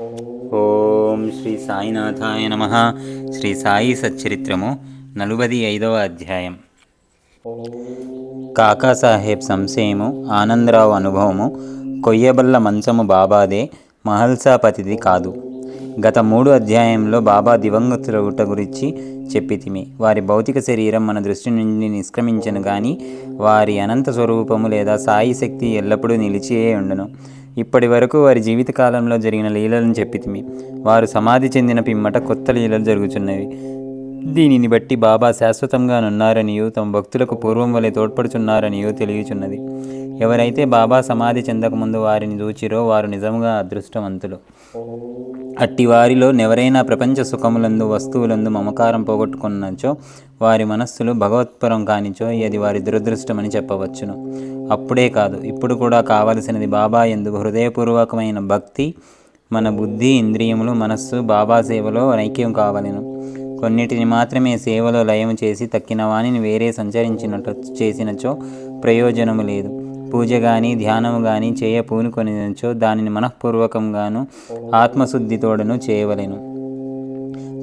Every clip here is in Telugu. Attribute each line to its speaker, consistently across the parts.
Speaker 1: ఓం శ్రీ సాయినాథాయ నమ. శ్రీ సాయి సచ్చరిత్రము నలుబది ఐదవ అధ్యాయం. కాకాసాహెబ్ సంశయము ఆనందరావు అనుభవము కొయ్యబల్ల మంచము బాబాదే మహల్సాపతిది కాదు. గత మూడు అధ్యాయంలో బాబా దివంగతులగుట గురించి చెప్పితిమి. వారి భౌతిక శరీరం మన దృష్టి నుండి నిష్క్రమించను కానీ వారి అనంత స్వరూపము లేదా సాయి శక్తి ఎల్లప్పుడూ నిలిచియే ఉండును. ఇప్పటి వరకు వారి జీవితకాలంలో జరిగిన లీలలను చెప్పితిమి. వారు సమాధి చెందిన పిమ్మట కొత్త లీలలు జరుగుచున్నవి. దీనిని బట్టి బాబా శాశ్వతంగానున్నారనియు తమ భక్తులకు పూర్వం వలె తోడ్పడుచున్నారనియో తెలియచున్నది. ఎవరైతే బాబా సమాధి చెందకముందు వారిని చూచిరో వారు నిజముగా అదృష్టవంతులు. అట్టి వారిలో నెవరైనా ప్రపంచ సుఖములందు వస్తువులందు మమకారం పోగొట్టుకున్నచో వారి మనస్సులు భగవత్పరం కానిచో ఇది వారి దురదృష్టమని చెప్పవచ్చును. అప్పుడే కాదు ఇప్పుడు కూడా కావలసినది బాబా ఎందు హృదయపూర్వకమైన భక్తి మన బుద్ధి ఇంద్రియములు మనస్సు బాబా సేవలో ఐక్యం కావలెను. కొన్నిటిని మాత్రమే సేవలో లయం చేసి తక్కిన వాణిని వేరే సంచరించినట్టు చేసినచో ప్రయోజనము లేదు. పూజ కానీ ధ్యానము కానీ చేయ పూనుకొనిచో దానిని మనఃపూర్వకంగాను ఆత్మశుద్ధితోడను చేయవలెను.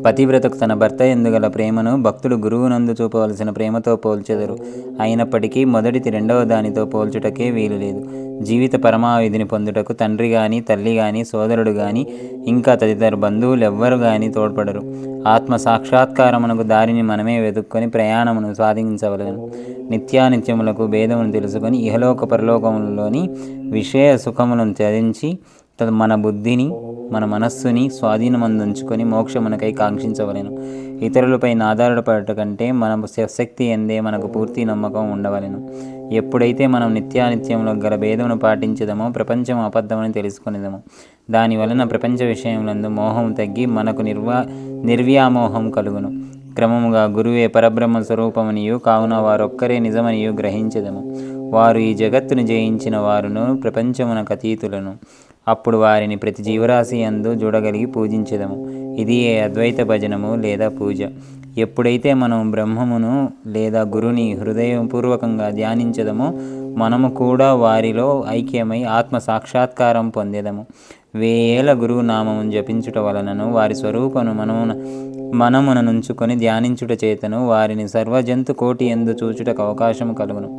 Speaker 1: పతివ్రతకు తన భర్త ఎందుగల ప్రేమను భక్తుడు గురువునందు చూపవలసిన ప్రేమతో పోల్చెదరు. అయినప్పటికీ మొదటిది రెండవ దానితో పోల్చుటకే వీలు లేదు. జీవిత పరమావిధిని పొందుటకు తండ్రి గాని తల్లి గాని సోదరుడు గాని ఇంకా తదితర బంధువులు ఎవ్వరు గాని తోడ్పడరు. ఆత్మ సాక్షాత్కారమునకు దారిని మనమే వెతుక్కొని ప్రయాణమును సాధించవలను. నిత్యానిత్యములకు భేదమును తెలుసుకొని ఇహలోక పరలోకములలోని విషయ సుఖములను త్యజించి మన బుద్ధిని మన మనస్సుని స్వాధీనమందుంచుకొని మోక్షమునకై కాంక్షించవలెను. ఇతరులపై ఆధారపడట కంటే మన శక్తి ఎందే మనకు పూర్తి నమ్మకం ఉండవలెను. ఎప్పుడైతే మనం నిత్యానిత్యంలో గల భేదమును పాటించదమో ప్రపంచం అబద్ధమని తెలుసుకునేదము. దాని వలన ప్రపంచ విషయములందు మోహం తగ్గి మనకు నిర్వా నిర్వ్యామోహం కలుగును. క్రమముగా గురువే పరబ్రహ్మ స్వరూపమనియు కావున వారొక్కరే నిజమనియు గ్రహించదము. వారు ఈ జగత్తును జయించిన వారును ప్రపంచమునకు అతీతులను. అప్పుడు వారిని ప్రతి జీవరాశి అందు చూడగలిగి పూజించదము. ఇది ఏ అద్వైత భజనము లేదా పూజ? ఎప్పుడైతే మనం బ్రహ్మమును లేదా గురుని హృదయపూర్వకంగా ధ్యానించదమో మనము కూడా వారిలో ఐక్యమై ఆత్మ సాక్షాత్కారం పొందేదము. వేల గురువు నామమును జపించుట వలనను వారి స్వరూపను మనమున మనమున నుంచుకొని ధ్యానించుట చేతను వారిని సర్వజంతు కోటి ఎందు చూచుటకు అవకాశం కలుగును.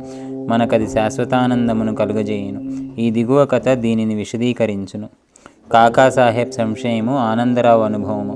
Speaker 1: మనకది శాశ్వతానందమును కలుగజేయును. ఈ దిగువ కథ దీనిని విశదీకరించును. కాకాసాహెబ్ సంశయము ఆనందరావు అనుభవము.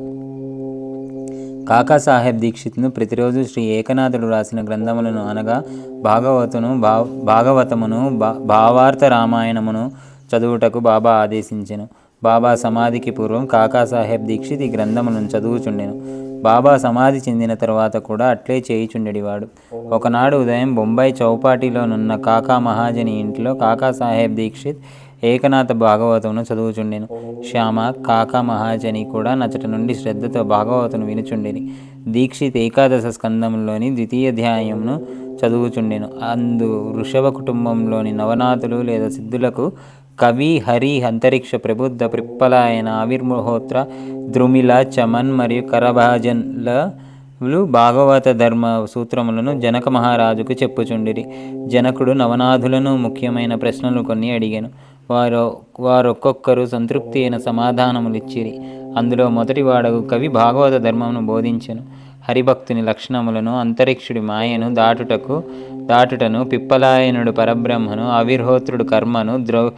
Speaker 1: కాకాసాహెబ్ దీక్షిత్ను ప్రతిరోజు శ్రీ ఏకనాథుడు రాసిన గ్రంథములను అనగా భాగవతును భా భాగవతమును భా భావార్థ రామాయణమును చదువుటకు బాబా ఆదేశించెను. బాబా సమాధికి పూర్వం కాకాసాహెబ్ దీక్షిత్ ఈ గ్రంథమును చదువుచుండెను. బాబా సమాధి చెందిన తర్వాత కూడా అట్లే చేయిచుండేవాడు ఒకనాడు ఉదయం బొంబాయి చౌపాటిలోనున్న కాకా మహాజని ఇంట్లో కాకాసాహెబ్ దీక్షిత్ ఏకనాథ భాగవతమును చదువుచుండెను. శ్యామ కాకా మహాజని కూడా నచ్చట నుండి శ్రద్ధతో భాగవతను వినుచుండెని. దీక్షిత్ ఏకాదశ స్కందంలోని ద్వితీయాధ్యాయమును చదువుచుండెను. అందు వృషభ కుటుంబంలోని నవనాథులు లేదా సిద్ధులకు కవి హరి అంతరిక్ష ప్రబుద్ధ ప్రిప్పలాయన ఆవిర్మహోత్ర ద్రుమిల చమన్ మరియు కరభాజన్లు భాగవత ధర్మ సూత్రములను జనక మహారాజుకు చెప్పుచుండిరి. జనకుడు నవనాథులను ముఖ్యమైన ప్రశ్నలు కొన్ని అడిగాను. వారు వారొక్కొక్కరు సంతృప్తి అయిన సమాధానములిచ్చిరి. అందులో మొదటి వాడగు కవి భాగవత ధర్మమును బోధించెను. హరిభక్తుని లక్షణములను అంతరిక్షుడి మాయను దాటుటకు దాటుటను పిప్పలాయనుడు పరబ్రహ్మను అవిర్హోత్రుడు కర్మను ద్రౌ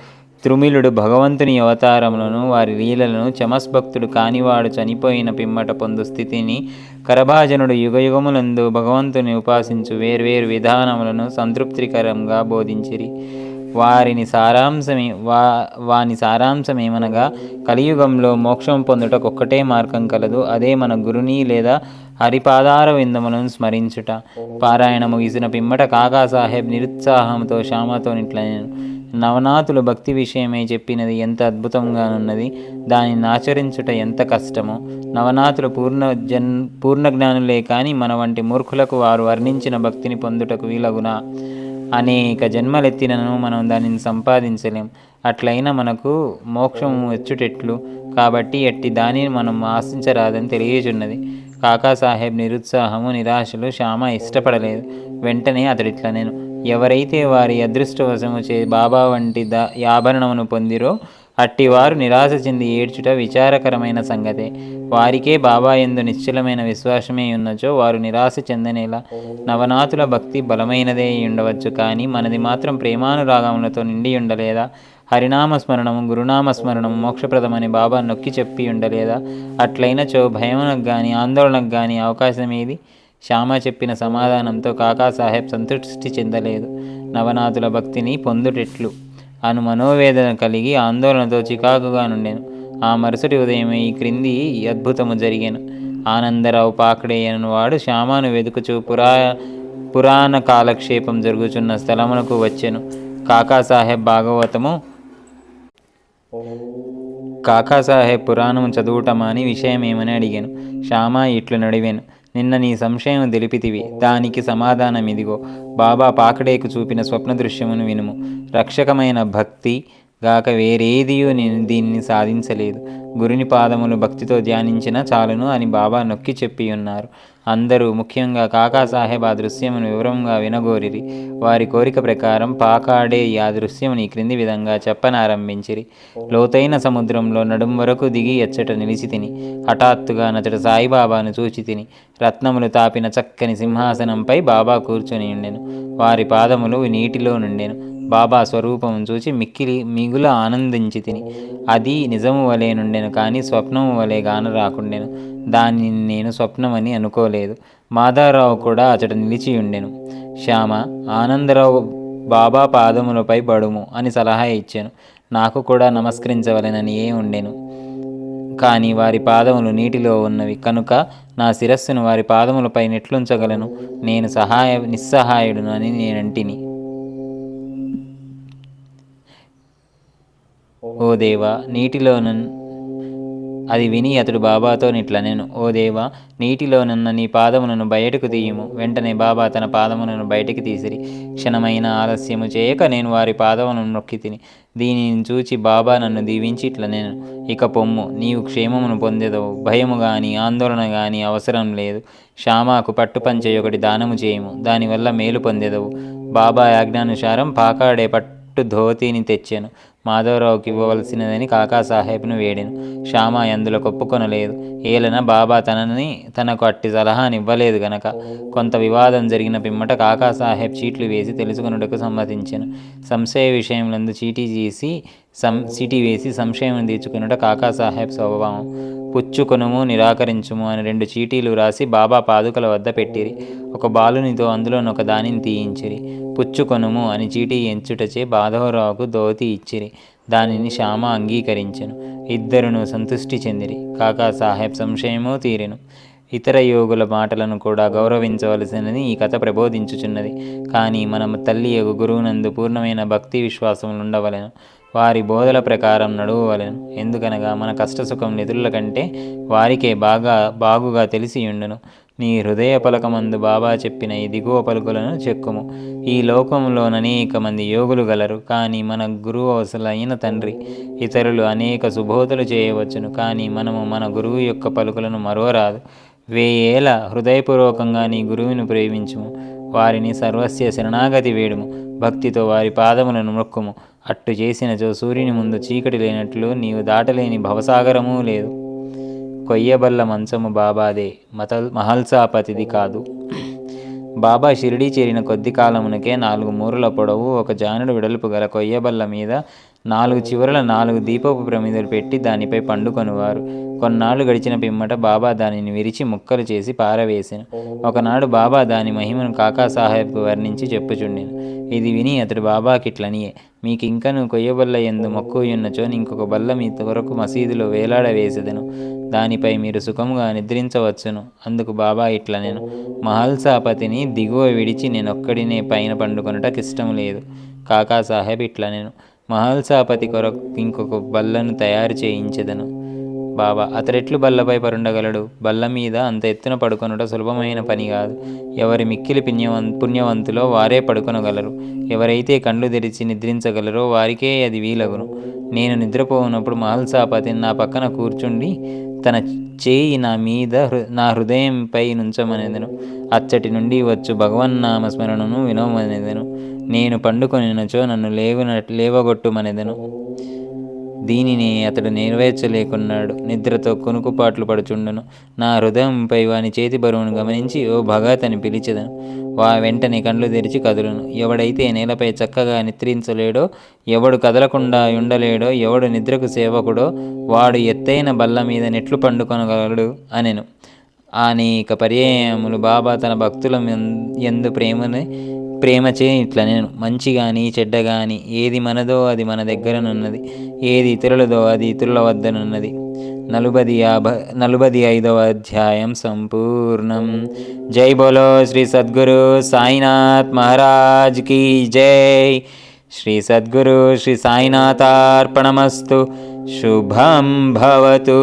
Speaker 1: త్రుమిలుడు భగవంతుని అవతారములను వారి లీలలను చమస్భక్తుడు కానివాడు చనిపోయిన పిమ్మట పొందు స్థితిని కరభాజనుడు యుగయుగములందు భగవంతుని ఉపాసించు వేర్వేరు విధానములను సంతృప్తికరంగా బోధించిరి. వారిని సారాంశమే వా వాని సారాంశమేమనగా కలియుగంలో మోక్షం పొందుటకు ఒక్కటే మార్గం కలదు. అదే మన గురుని లేదా హరిపాదార విందములను స్మరించుట. పారాయణ ముగిసిన పిమ్మట కాకాసాహెబ్ నిరుత్సాహంతో శ్యామతో నిట్లనేను. నవనాథులు భక్తి విషయమై చెప్పినది ఎంత అద్భుతంగానున్నది దానిని ఆచరించుట ఎంత కష్టమో. నవనాథులు పూర్ణ జన్ పూర్ణ జ్ఞానులే కానీ మన వంటి మూర్ఖులకు వారు వర్ణించిన భక్తిని పొందుటకు వీలగునా? అనేక జన్మలెత్తినను మనం దానిని సంపాదించలేం. అట్లయినా మనకు మోక్షం వచ్చుటెట్లు. కాబట్టి ఎట్టి దానిని మనం ఆశించరాదని తెలియచున్నది కాకాసాహెబ్ నిరుత్సాహము నిరాశలు శ్యామ ఇష్టపడలేదు. వెంటనే అతడిట్లా నేను ఎవరైతే వారి అదృష్టవశము చే బాబా వంటి ద ఆభరణమును పొందిరో అట్టివారు నిరాశ చెంది ఏడ్చుట విచారకరమైన సంగతే. వారికే బాబా ఎందు నిశ్చలమైన విశ్వాసమే ఉన్నచో వారు నిరాశ చెందనేలా నవనాథుల భక్తి బలమైనదే ఉండవచ్చు కానీ మనది మాత్రం ప్రేమానురాగములతో నిండి ఉండలేదా హరినామ స్మరణము గురునామ స్మరణము మోక్షప్రదమని బాబా నొక్కి చెప్పి ఉండలేదా అట్లయినచో భయమునకు కానీ ఆందోళనకు కానీ అవకాశం ఏది శ్యామ చెప్పిన సమాధానంతో కాకాసాహెబ్ సంతృష్టి చెందలేదు. నవనాథుల భక్తిని పొందుటెట్లు. అను మనోవేదన కలిగి ఆందోళనతో చికాకుగా నుండెను. ఆ మరుసటి ఉదయమే ఈ క్రింది అద్భుతము జరిగాను. ఆనందరావు పాకడే వాడు శ్యామాను వెతుకుచూ పురా పురాణ కాలక్షేపం జరుగుచున్న స్థలమునకు వచ్చెను. కాకాసాహెబ్ భాగవతము. కాకాసాహెబ్ పురాణము చదువుటమాని విషయమేమని అడిగాను. శ్యామ ఇట్లు నడివాను. నిన్న నీ సంశయం తెలిపితివి. దానికి సమాధానమిదిగో. బాబా పాకడేకు చూపిన స్వప్న దృశ్యమును వినుము. రక్షకమైన భక్తి గాక వేరేదియు నేను దీన్ని సాధించలేదు. గురుని పాదములు భక్తితో ధ్యానించిన చాలును అని బాబా నొక్కి చెప్పి ఉన్నారు అందరూ ముఖ్యంగా కాకాసాహెబ్ ఆ దృశ్యమును వివరంగా వినగోరిరి. వారి కోరిక ప్రకారం పాకాడే ఆ దృశ్యముని క్రింది విధంగా చెప్పనారంభించిరి. లోతైన సముద్రంలో నడుం వరకు దిగి ఎచ్చట నిలిచి తిని హఠాత్తుగా నచట సాయిబాబాను చూచి తిని రత్నములు తాపిన చక్కని సింహాసనంపై బాబా కూర్చొని ఉండెను. వారి పాదములు నీటిలో నుండెను. బాబా స్వరూపం చూచి మిక్కిలి మిగుల ఆనందించి తిని. అది నిజము వలె నుండెను కానీ స్వప్నము వలె గాన రాకుండెను. దానిని నేను స్వప్నమని అనుకోలేదు. మాధారావు కూడా అతడు నిలిచి ఉండెను. శ్యామ ఆనందరావు బాబా పాదములపై పడుము అని సలహా ఇచ్చాను. నాకు కూడా నమస్కరించవలెనని ఏ ఉండెను. కానీ వారి పాదములు నీటిలో ఉన్నవి కనుక నా శిరస్సును వారి పాదములపై నెట్లుంచగలను. నేను సహాయ నిస్సహాయుడును అని నేనంటిని. ఓ దేవా నీటిలోనున్ అది విని అతడు బాబాతో నిట్లనెను. ఓ దేవా నీటిలోనున్న నీ పాదములను బయటకు తీయము. వెంటనే బాబా తన పాదములను బయటకు తీసిరి. క్షణమైన ఆలస్యము చేయక నేను వారి పాదములను నొక్కి తిని దీనిని చూచి బాబా నన్ను దీవించి ఇట్లా నేను ఇక పొమ్ము నీవు క్షేమమును పొందేదవు. భయము గాని ఆందోళన గాని అవసరం లేదు. శ్యామాకు పట్టుపంచ ఒకటి దానము చేయము. దానివల్ల మేలు పొందేదవు. బాబా ఆజ్ఞానుసారం పాకాడే పట్టు ధోతిని తెచ్చాను. మాధవరావుకి ఇవ్వవలసినదని కాకాసాహెబ్ను వేడాను శ్యామ అందులో కొప్పుకొనలేదు. ఏలన బాబా తనని తనకు అట్టి సలహానివ్వలేదు గనక. కొంత వివాదం జరిగిన పిమ్మట కాకాసాహెబ్ చీట్లు వేసి తెలుసుకొనుటకు సమ్మతించాను. సంశయ విషయములందు చీటీ చేసి సం చీటీ వేసి సంశయం తీర్చుకునుట కాకాసాహెబ్ స్వభావం. పుచ్చుకొనుము నిరాకరించుము అని రెండు చీటీలు రాసి బాబా పాదుకల వద్ద పెట్టిరి. ఒక బాలునితో అందులోనొక దానిని తీయించిరి. పుచ్చుకొనుము అని చీటీ ఎంచుటచే బాధవరావుకు ధోతి ఇచ్చిరి. దానిని శ్యామ అంగీకరించెను. ఇద్దరును సంతుష్టి చెందిరి. కాకా సాహెబ్ సంశయమూ తీరెను. ఇతర యోగుల మాటలను కూడా గౌరవించవలసినది ఈ కథ ప్రబోధించుచున్నది. కానీ మనం తల్లి యొక్క గురువునందు పూర్ణమైన భక్తి విశ్వాసములు ఉండవలెను. వారి బోధల ప్రకారం నడువవలెను. ఎందుకనగా మన కష్టసుఖం నిధుల కంటే వారికే బాగా బాగుగా తెలిసి ఉండును నీ హృదయ పలకమందు బాబా చెప్పిన ఈ దిగువ పలుకులను చెక్కుము. ఈ లోకంలోననేక మంది యోగులు గలరు. కానీ మన గురువు అవసరమైన తండ్రి ఇతరులు అనేక సుబోధలు చేయవచ్చును. కానీ మనము మన గురువు యొక్క పలుకులను మరువరాదు. వేయేల హృదయపూర్వకంగా నీ గురువును ప్రేమించుము. వారిని సర్వస్య శరణాగతి వేడుము. భక్తితో వారి పాదములను మొక్కుము. అట్టు చేసినచో సూర్యుని ముందు చీకటి లేనట్లు నీవు దాటలేని భవసాగరమూ లేదు. కొయ్యబల్ల మంచము బాబాదే మతల్ మహల్సాపతిది కాదు. బాబా షిరిడీ చేరిన కొద్ది కాలమునకే నాలుగు మూరల పొడవు ఒక జానుడు వెడల్పు గల కొయ్యబల్ల మీద నాలుగు చివరల నాలుగు దీపపు ప్రమిదలు పెట్టి దానిపై పండుకొనివారు కొన్నాళ్ళు గడిచిన పిమ్మట బాబా దానిని విరిచి ముక్కలు చేసి పారవేసిన. ఒకనాడు బాబా దాని మహిమను కాకాసాహెబ్కు వర్ణించి చెప్పుచుండిను. ఇది విని అతడు బాబాకిట్లనియే మీకు ఇంకను కొయ్యబల్ల ఎందు మొక్కుయున్నచో ఇంకొక బల్ల మీ కొరకు మసీదులో వేలాడ వేసెదను దానిపై మీరు సుఖముగా నిద్రించవచ్చును. అందుకు బాబా ఇట్లా నేను మహల్సాపతిని దిగువ విడిచి నేనొక్కడినే పైన పండుకొనుటకు ఇష్టం లేదు. కాకాసాహెబ్ ఇట్లా నేను మహల్సాపతి కొరకు ఇంకొక బల్లను తయారు చేయించెదను. బాబా అతడెట్లు బల్లపై పరుండగలడు? బల్ల మీద అంత ఎత్తున పడుకొనుట సులభమైన పని కాదు. ఎవరి మిక్కిలి పుణ్యవం పుణ్యవంతులో వారే పడుకొనగలరు. ఎవరైతే కండ్లు తెరిచి నిద్రించగలరో వారికే అది వీలగును. నేను నిద్రపోవునప్పుడు మహల్సాపతి నా పక్కన కూర్చుండి తన చేయి నా మీద హృ నా హృదయంపై నుంచమనేదను. అచ్చటి నుండి వచ్చు భగవన్నామ స్మరణను వినవమనేదను నేను పండుకొనినచో నన్ను లేవన లేవగొట్టుమనేదను. దీనిని అతడు నెరవేర్చలేకున్నాడు. నిద్రతో కొనుకుపాట్లు పడుచుండను. నా హృదయంపై వాని చేతి బరువును గమనించి ఓ భగత్ అని పిలిచెదను. వా వెంటనే కళ్ళు తెరిచి కదులును. ఎవడైతే నేలపై చక్కగా నిద్రించలేడో ఎవడు కదలకుండా ఉండలేడో ఎవడు నిద్రకు సేవకుడో వాడు ఎత్తైన బల్ల మీద నెట్లు పండుకొనగలడు అనెను. అనేక పర్యాయములు బాబా తన భక్తుల ఎందు ప్రేమని ప్రేమచే ఇట్లా నేను మంచి కానీ చెడ్డ కానీ ఏది మనదో అది మన దగ్గరనున్నది ఏది ఇతరులదో అది ఇతరుల వద్దనున్నది. నలుబది యాభ నలుబది ఐదవ అధ్యాయం సంపూర్ణం. జై బోలో శ్రీ సద్గురు సాయినాథ్ మహారాజ్ కీ జై. శ్రీ సద్గురు శ్రీ సాయినాథార్పణమస్తు. శుభం భవతు.